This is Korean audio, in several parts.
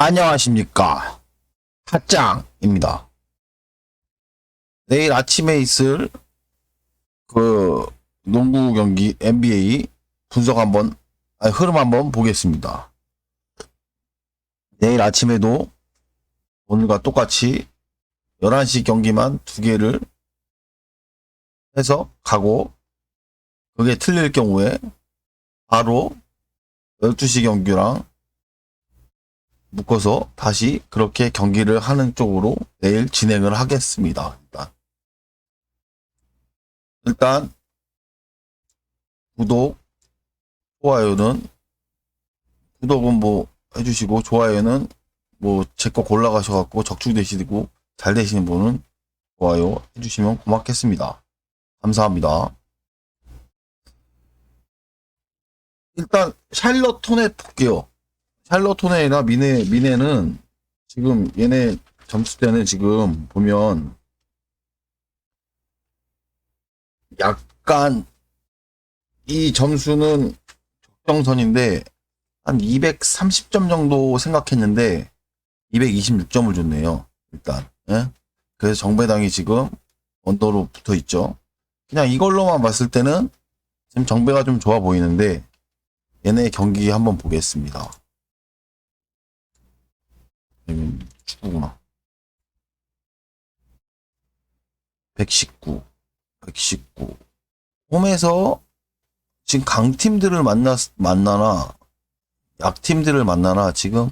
안녕하십니까. 핫짱입니다. 내일 아침에 있을 그 농구 경기 NBA 분석 한번, 아니, 흐름 한번 보겠습니다. 내일 아침에도 오늘과 똑같이 11시 경기만 두 개를 해서 가고, 그게 틀릴 경우에 바로 12시 경기랑 묶어서 다시 그렇게 경기를 하는 쪽으로 내일 진행을 하겠습니다. 일단. 일단, 구독, 좋아요는, 구독은 뭐 해주시고, 좋아요는 뭐 제 거 골라가셔갖고 적중되시고 잘 되시는 분은 좋아요 해주시면 고맙겠습니다. 감사합니다. 일단, 샬럿 톤에 볼게요. 샬럿톤이나 미네, 미네는 지금 얘네 점수대는 지금 보면 약간 이 점수는 적정선인데 한 230점 정도 생각했는데 226점을 줬네요. 일단. 예? 그래서 정배당이 지금 언더로 붙어 있죠. 그냥 이걸로만 봤을 때는 지금 정배가 좀 좋아 보이는데 얘네 경기 한번 보겠습니다. 여기 축구구나. 119, 119. 홈에서 지금 강팀들을 만나, 만나나, 약팀들을 만나나, 지금,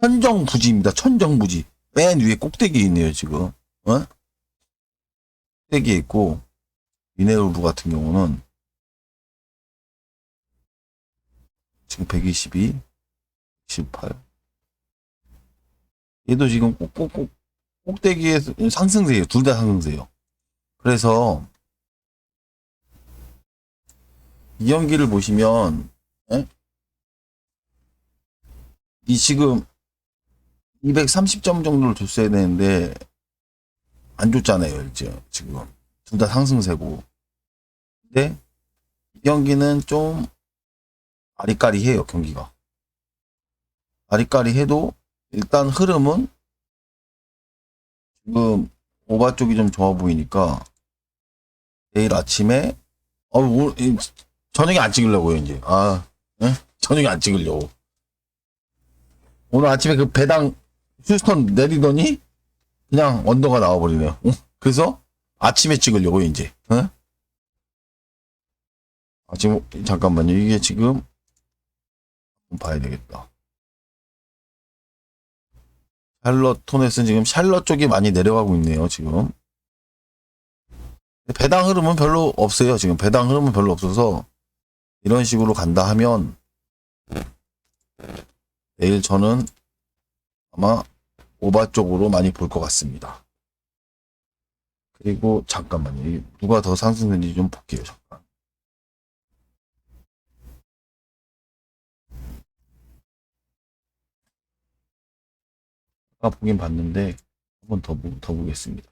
천정부지입니다. 천정부지. 맨 위에 꼭대기에 있네요, 지금. 어? 꼭대기에 있고, 미네르브 같은 경우는, 지금 122, 18. 얘도 지금 꼭꼭꼭 꼭대기에서 상승세예요. 둘 다 상승세예요. 그래서 이 경기를 보시면 에? 이 지금 230점 정도를 줬어야 되는데 안 줬잖아요. 이제 지금 둘 다 상승세고. 근데 이 경기는 좀 아리까리해요. 경기가 아리까리해도 일단 흐름은 지금 오바 쪽이 좀 좋아 보이니까 내일 아침에 어 오, 이, 저녁에 안 찍으려고요 이제 아 예? 저녁에 안 찍으려고 오늘 아침에 그 배당 휴스턴 내리더니 그냥 언더가 나와버리네요 응? 그래서 아침에 찍으려고 이제 예? 아 지금 잠깐만요 이게 지금 봐야 되겠다 샬럿 토넷은 지금 샬럿 쪽이 많이 내려가고 있네요, 지금. 배당 흐름은 별로 없어요, 지금. 배당 흐름은 별로 없어서 이런 식으로 간다 하면 내일 저는 아마 오바 쪽으로 많이 볼 것 같습니다. 그리고 잠깐만요. 누가 더 상승했는지 좀 볼게요, 아까 보긴 봤는데 한 번 더, 보- 더 보겠습니다.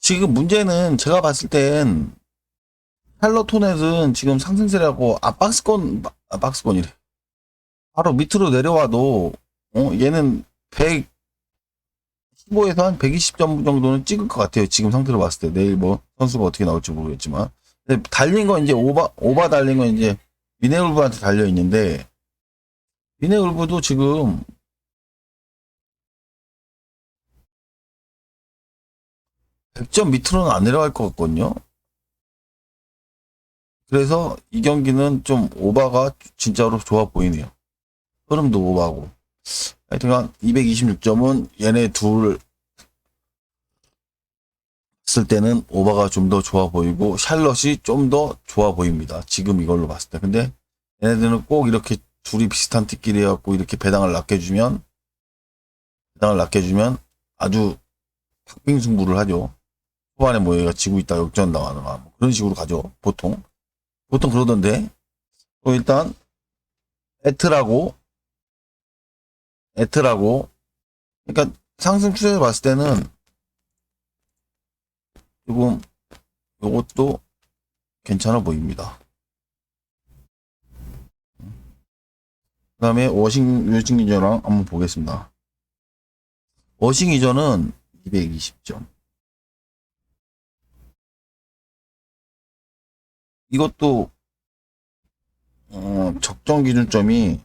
지금 문제는 제가 봤을 땐 샬럿토넷은 지금 상승세라고 아 박스권 아 박스권이래. 바로 밑으로 내려와도 어 얘는 115에서 한 120점 정도는 찍을 것 같아요 지금 상태로 봤을 때. 내일 뭐 선수가 어떻게 나올지 모르겠지만. 근데 달린 건 이제 오바 오바 달린 건 이제 미네울브한테 달려 있는데 미네울브도 지금 백점 밑으로는 안 내려갈 것 같거든요. 그래서 이 경기는 좀 오바가 진짜로 좋아 보이네요. 흐름도 오바고. 하여튼간 226점은 얘네 둘쓸 때는 오바가 좀 더 좋아 보이고 샬럿이 좀 더 좋아 보입니다. 지금 이걸로 봤을 때. 근데 얘네들은 꼭 이렇게 둘이 비슷한 팀끼리 해갖고 이렇게 배당을 낮게 주면 배당을 낮게 주면 아주 박빙 승부를 하죠. 후반에 뭐 얘가 지고 있다 역전 당하거나 뭐 그런 식으로 가죠. 보통. 보통 그러던데. 또 일단 에트라고 에트라고 그러니까 상승 추세에서 봤을 때는 조금 요것도 괜찮아 보입니다. 그 다음에 워싱, 이저랑 한번 보겠습니다. 워싱 이저는 220점. 이것도, 어, 적정 기준점이,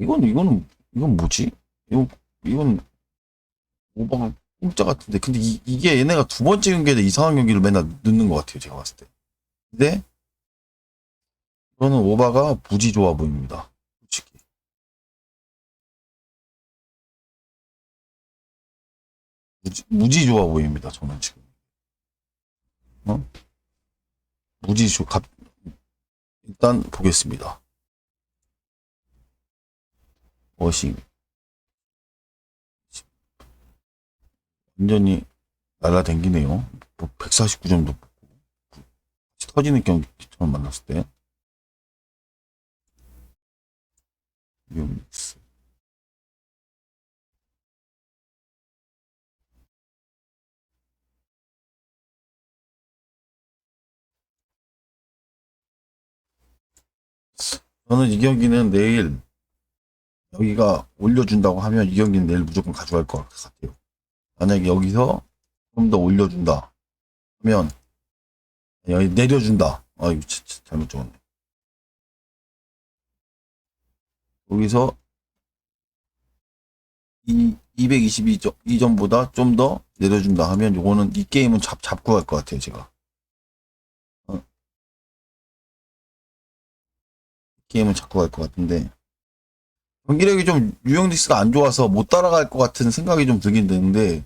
이건, 이거는, 이건 뭐지? 이건, 이건, 오버가 공짜 같은데. 근데 이, 이게 얘네가 두 번째 경기에 이상한 경기를 맨날 넣는 것 같아요. 제가 봤을 때. 근데, 저는 오바가 무지 좋아 보입니다. 솔직히. 무지, 무지 좋아 보입니다. 저는 지금. 어? 무지 좋, 갑, 일단 보겠습니다. 워싱. 완전히 날라댕기네요. 149점도 터지는 경기 처음 만났을 때. 유믹스. 저는 이 경기는 내일 여기가 올려준다고 하면 이 경기는 내일 무조건 가져갈 것 같아요. 만약에 여기서 좀 더 올려준다 하면 여기 내려준다. 아 이거 잘못 적었네. 여기서 이 222점 이점보다 좀 더 내려준다 하면 요거는 이 게임은 잡 잡고 갈 것 같아요 제가 게임은 잡고 갈 것 같은데. 경기력이 좀 유영디스가 안 좋아서 못 따라갈 것 같은 생각이 좀 들긴 드는데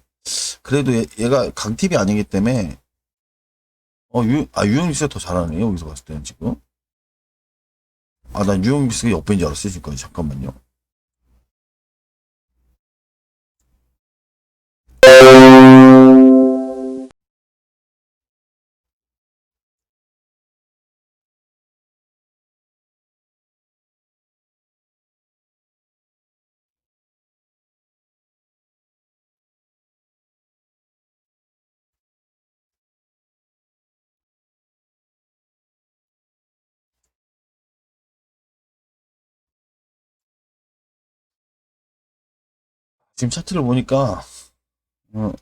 그래도 얘, 얘가 강팀이 아니기 때문에 어, 유, 아, 유영디스가 더 잘하네요 여기서 봤을 때는 지금. 아, 난 유영디스가 옆배인 줄 알았어요 지금까지. 잠깐만요 지금 차트를 보니까 어,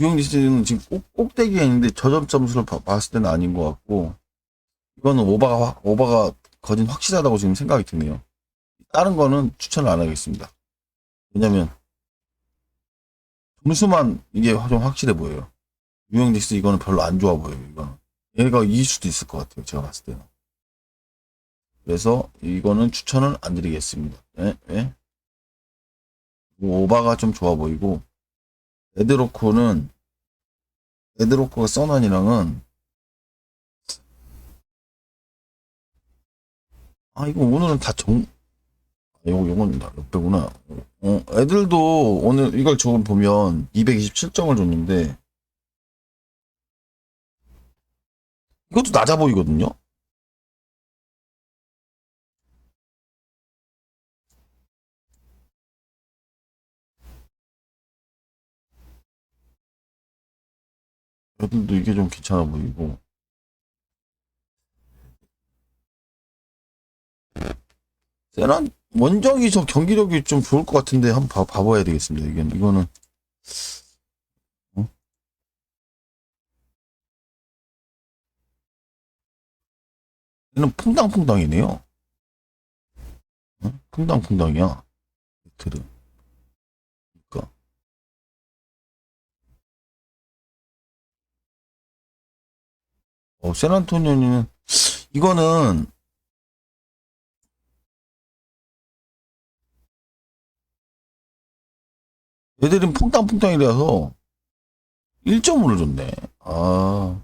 유영디스는 지금 꼭, 꼭대기에 있는데 저점 점수를 봐- 봤을 때는 아닌 것 같고 이거는 오바가 확- 오바가 거진 확실하다고 지금 생각이 드네요. 다른 거는 추천을 안 하겠습니다. 왜냐면 점수만 이게 좀 확실해 보여요. 유영디스 이거는 별로 안 좋아 보여요. 이거는 얘가 이길 수도 있을 것 같아요. 제가 봤을 때는. 그래서 이거는 추천을 안 드리겠습니다. 예? 예? 오바가 좀 좋아 보이고 에드로코는 에드로코가 써난이랑은 아 이거 오늘은 다정 요거 요건 다 옆배구나. 어 애들도 오늘 이걸 저걸 보면 227점을 줬는데 이것도 낮아 보이거든요 애들도 이게 좀 괜찮아 보이고 세란 원정이 저 경기력이 좀 좋을 것 같은데 한번 봐, 봐봐야 되겠습니다. 이게 이거는 어? 얘는 퐁당퐁당이네요. 어? 퐁당퐁당이야. 들은. 어, 샌안토니오는 이거는 얘들은 퐁당퐁당이라서 1점으로 줬네. 아.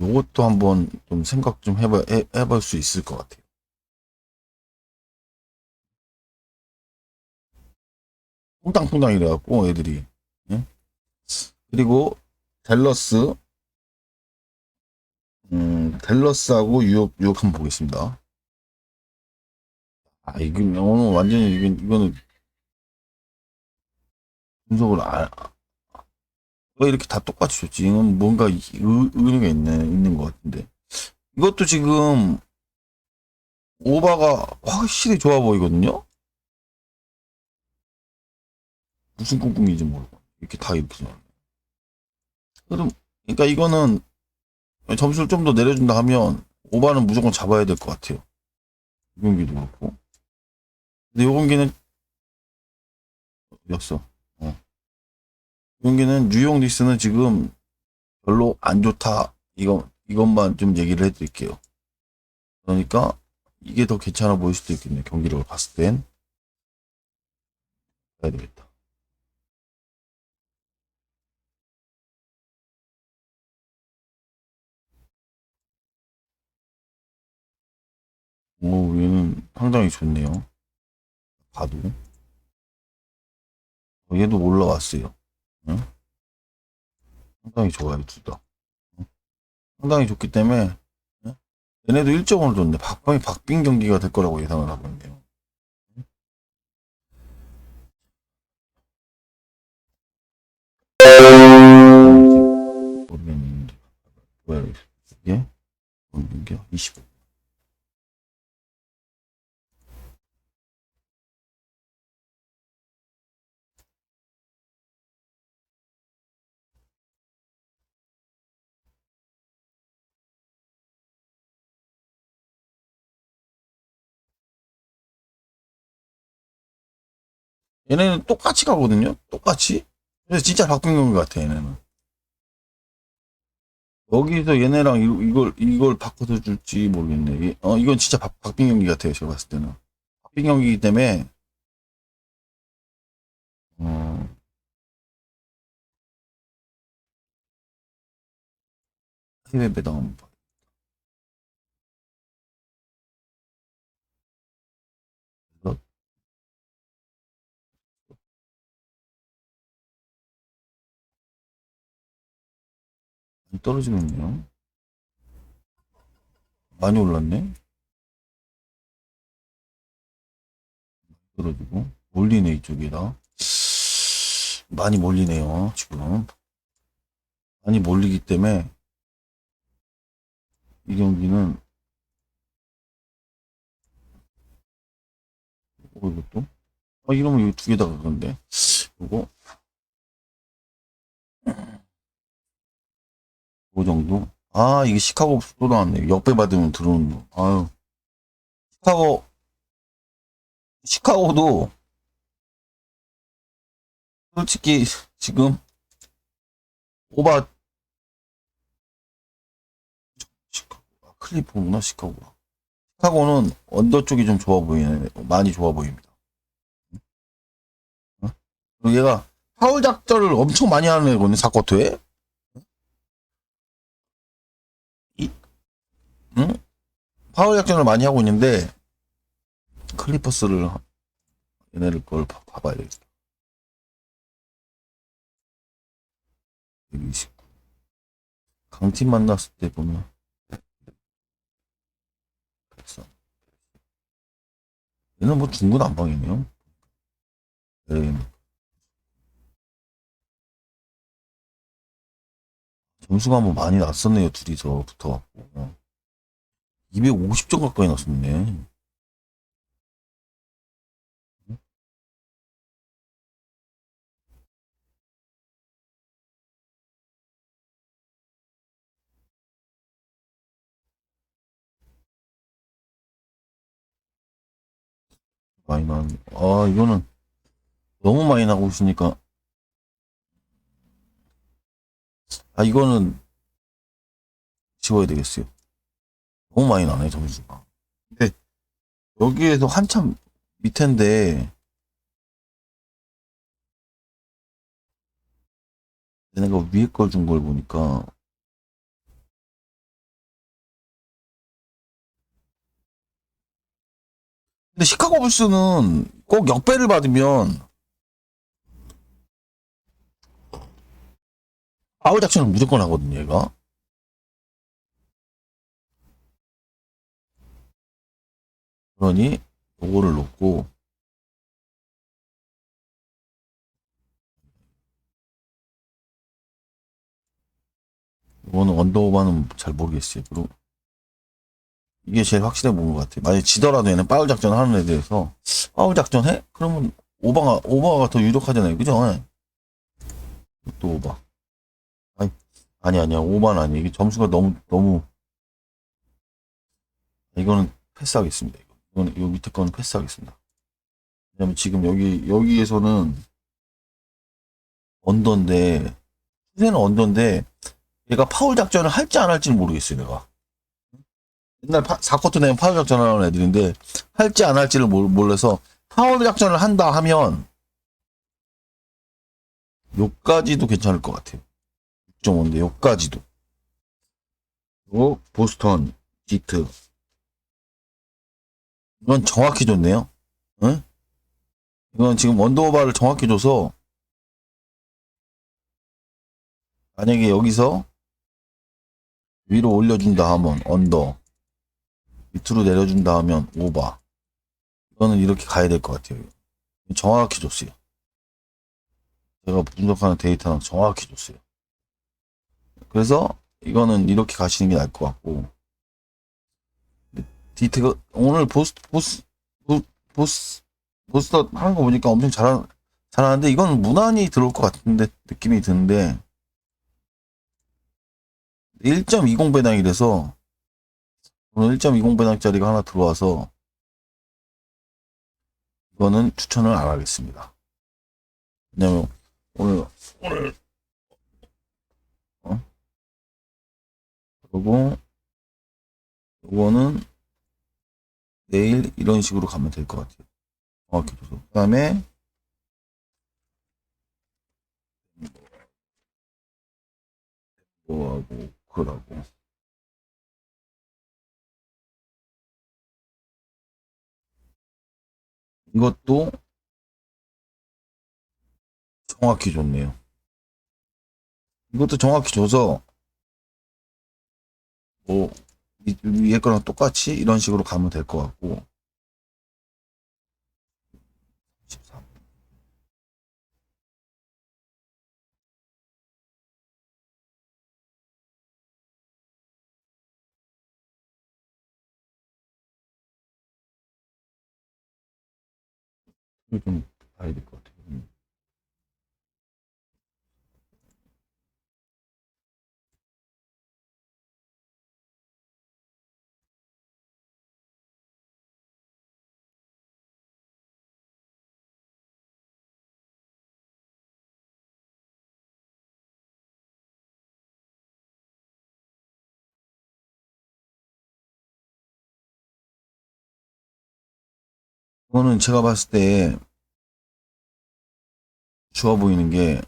요것도 한번 좀 생각 좀 해봐, 해, 해볼 수 있을 것 같아요. 퐁당퐁당 이래갖고 애들이 예? 그리고 델러스 음 델러스하고 뉴욕 뉴욕 한번 보겠습니다 아 이건 오늘 완전히 이건 이거는 분석을 아, 왜 이렇게 다 똑같이 줬지? 이건 뭔가 의, 의미가 있네, 있는 것 같은데. 이것도 지금, 오바가 확실히 좋아 보이거든요? 무슨 꿍꿍인지 모르고. 이렇게 다 나오네. 그럼, 그러니까 이거는 점수를 좀 더 내려준다 하면, 오바는 무조건 잡아야 될 것 같아요. 이 경기도 그렇고. 근데 요 경기는, 어디였어? 경기는 뉴욕 닉스는 지금 별로 안 좋다. 이거 이것만 좀 얘기를 해드릴게요. 그러니까 이게 더 괜찮아 보일 수도 있겠네요. 경기를 봤을 땐. 해야 되겠다. 오, 얘는 상당히 좋네요. 봐도. 어, 얘도 올라왔어요. 응? 상당히 좋아요, 둘 다. 응? 상당히 좋기 때문에, 응? 얘네도 1점을 줬네. 박빙, 박빙 경기가 될 거라고 예상을 하고 있네요. 응? 이게? 25. 얘네는 똑같이 가거든요? 똑같이? 그래서 진짜 박빙 경기 같아, 얘네는. 여기서 얘네랑 이- 이걸, 이걸 바꿔서 줄지 모르겠네. 이- 어, 이건 진짜 박, 박빙 경기 같아요, 제가 봤을 때는. 박빙 경기이기 때문에, 어, 배당 한 떨어지고 있네요. 많이 올랐네? 떨어지고. 몰리네, 이쪽에다. 많이 몰리네요, 지금. 많이 몰리기 때문에, 이 경기는, 어, 이것도? 아, 이러면 이거 두개다 그건데. 요거. 그 정도? 아, 이게 시카고 또 나왔네. 역배 받으면 들어오는 거. 아유. 시카고, 시카고도, 솔직히, 지금, 오바, 시카고, 아, 클리포구나, 시카고. 시카고는 언더 쪽이 좀 좋아 보이네. 많이 좋아 보입니다. 어? 그리고 얘가 파울 작전을 엄청 많이 하는 애거든요, 사쿼터에. 응? 파울 작전을 많이 하고 있는데 클리퍼스를 얘네를 걸 봐- 봐봐야 되겠다. 129. 강팀 만났을 때 보면 그래서 얘는 뭐 중구 난방이네요. 네. 점수가 뭐 많이 났었네요. 둘이서 붙어갖고. 어. 250점 가까이 났었네. 많이 나, 아, 이거는 너무 많이 나고 있으니까. 아, 이거는 지워야 되겠어요. 너무 많이 나네 점수가. 근데 여기에서 한참 밑에인데, 내가 위에 걸 준 걸 보니까 근데 시카고 불스는 꼭 역배를 받으면 아울 닥치는 무조건 하거든요 얘가 그러니 요거를 놓고 이거는 언더오버는 잘 모르겠어요. 그리고 이게 제일 확실해 보는 것 같아요. 만약에 지더라도 얘는 파울 작전 하는 애들에서 파울 작전 해? 그러면 오버가 오버가 더 유력하잖아요. 그죠? 또 오버. 아니 아니 아니야. 오버는 아니에요. 이게 점수가 너무 너무 이거는 패스하겠습니다. 이거. 이거는 요 밑에 거는 패스하겠습니다. 왜냐면 지금 여기 여기에서는 언더인데 추세는 언더인데 얘가 파울 작전을 할지 안 할지는 모르겠어요. 내가 옛날 파, 4쿼터 내면 파울 작전을 하는 애들인데 할지 안 할지를 몰, 몰라서 파울 작전을 한다 하면 요까지도 괜찮을 것 같아요. 6.5인데 요까지도 요 보스턴 지트 이건 정확히 줬네요. 응? 이건 지금 원더오바를 정확히 줘서 만약에 여기서 위로 올려준다 하면 언더 밑으로 내려준다 하면 오바 이거는 이렇게 가야 될 것 같아요. 정확히 줬어요. 제가 분석하는 데이터는 정확히 줬어요. 그래서 이거는 이렇게 가시는 게 나을 것 같고 디트가 오늘 보스 보스 보- 보스 보스터 하는 거 보니까 엄청 잘 잘하는데 이건 무난히 들어올 것 같은데 느낌이 드는데. 1.20 배당이라서 오늘 1.20 배당짜리가 하나 들어와서 이거는 추천을 안 하겠습니다. 왜냐면 오늘 오늘. 어? 그리고 이거는 내일 이런 식으로 가면 될 것 같아요. 정확히 줘서. 그 다음에 뭐하고 그러고 이것도 정확히 줬네요. 이것도 정확히 줘서 뭐 위- 위에 거랑 똑같이 이런 식으로 가면 될 것 같고 13. 이거 좀 봐야 될 것 같아요. 이거는 제가 봤을 때 좋아 보이는 게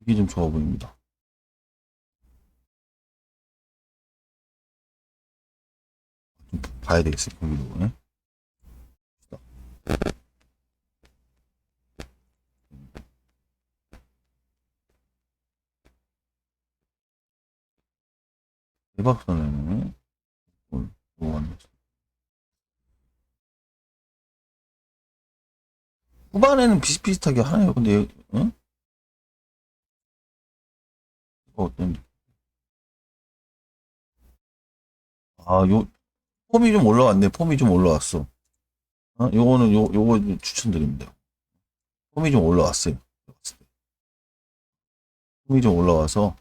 이게 좀 좋아 보입니다. 좀 봐야 되겠어요. 거기도. 예? 대박 선에는 뭘 뭐하는 후반에는 비슷비슷하게 하네요. 근데 응? 이거 어떤 아, 요 폼이 좀 올라왔네. 폼이 좀 올라왔어. 어? 요거는 요 요거 좀 추천드립니다. 폼이 좀 올라왔어요. 폼이 좀 올라와서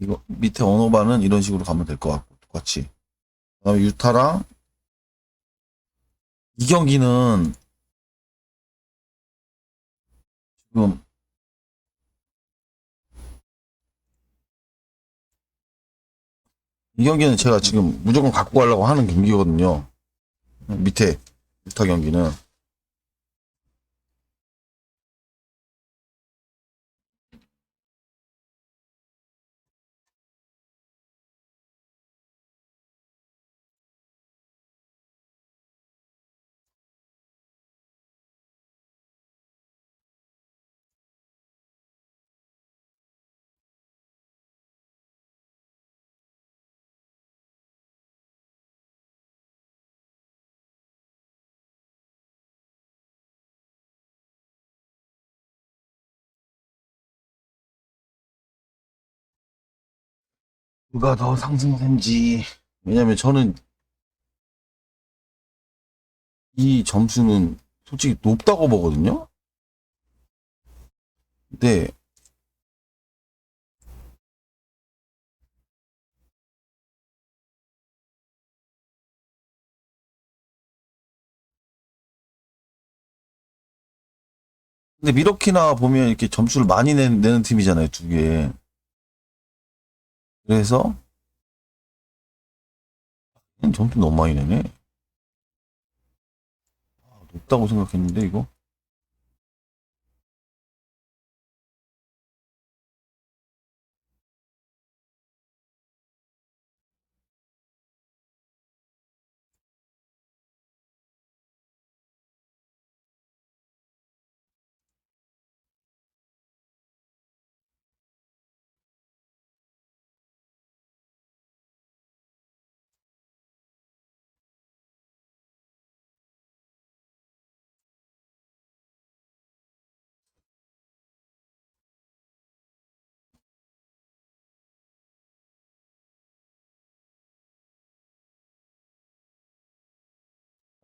이거 밑에 언어바는 이런 식으로 가면 될 것 같고 똑같이. 그다음에 유타랑 이 경기는 지금 이 경기는 제가 지금 무조건 갖고 가려고 하는 경기거든요. 밑에 유타 경기는 누가 더 상승된지. 왜냐면 저는 이 점수는 솔직히 높다고 보거든요. 근데 근데 미러키나 보면 이렇게 점수를 많이 내, 내는 팀이잖아요, 두 개. 그래서 얘는 점수 너무 많이 내네. 아, 높다고 생각했는데 이거.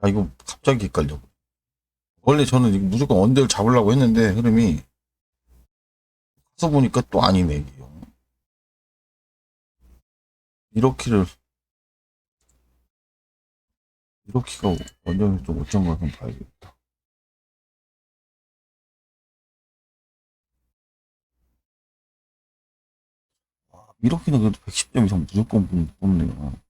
아, 이거 갑자기 헷갈려. 원래 저는 무조건 언더를 잡으려고 했는데, 흐름이. 가서 보니까 또 아니네, 이게. 이렇게를, 이렇게가 완전히 좀 어쩐가 한번 봐야겠다. 아, 이렇게는 그래도 110점 이상 무조건 뽑- 뽑네요.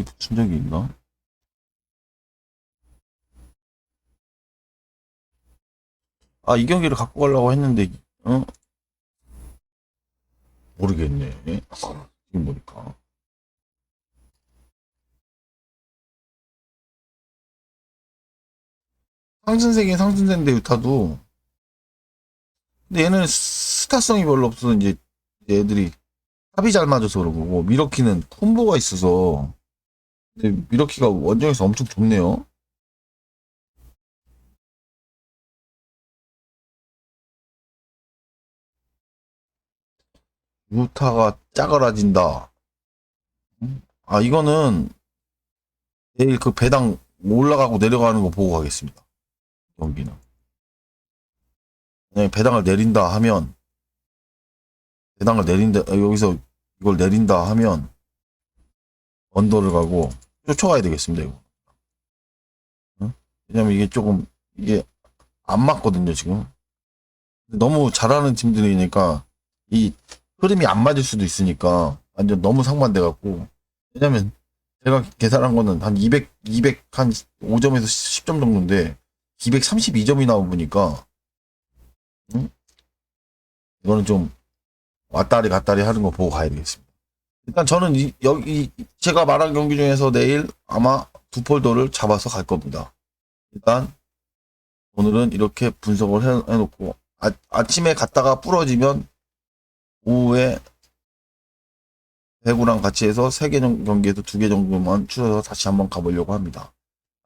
이 있나? 아, 이 경기를 갖고 가려고 했는데, 어? 모르겠네. 지금 보니까. 상승세긴 상승세인데, 유타도. 근데 얘는 스타성이 별로 없어서, 이제, 얘들이 합이 잘 맞아서 그런 거고, 미러키는 콤보가 있어서, 근데 미러키가 원정에서 엄청 좋네요. 유타가 짜그라진다. 음? 아, 이거는 내일 그 배당 올라가고 내려가는 거 보고 가겠습니다. 경기는. 만약에 배당을 내린다 하면, 배당을 내린다, 아, 여기서 이걸 내린다 하면, 언더를 가고, 쫓아가야 되겠습니다, 이거. 응? 왜냐면 이게 조금, 이게 안 맞거든요, 지금. 너무 잘하는 팀들이니까, 이 흐름이 안 맞을 수도 있으니까, 완전 너무 상반돼갖고, 왜냐면, 제가 계산한 거는 한 200, 200, 한 5점에서 10점 정도인데, 232점이 나오니까, 응? 이거는 좀, 왔다리 갔다리 하는 거 보고 가야 되겠습니다. 일단 저는 이, 여기, 제가 말한 경기 중에서 내일 아마 두 폴더를 잡아서 갈 겁니다. 일단, 오늘은 이렇게 분석을 해, 해놓고, 아, 아침에 갔다가 부러지면, 오후에 배구랑 같이 해서 세 개 경기에서 두 개 정도만 추려서 다시 한번 가보려고 합니다.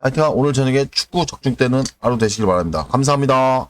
하여튼 오늘 저녁에 축구 적중 때는 하루 되시길 바랍니다. 감사합니다.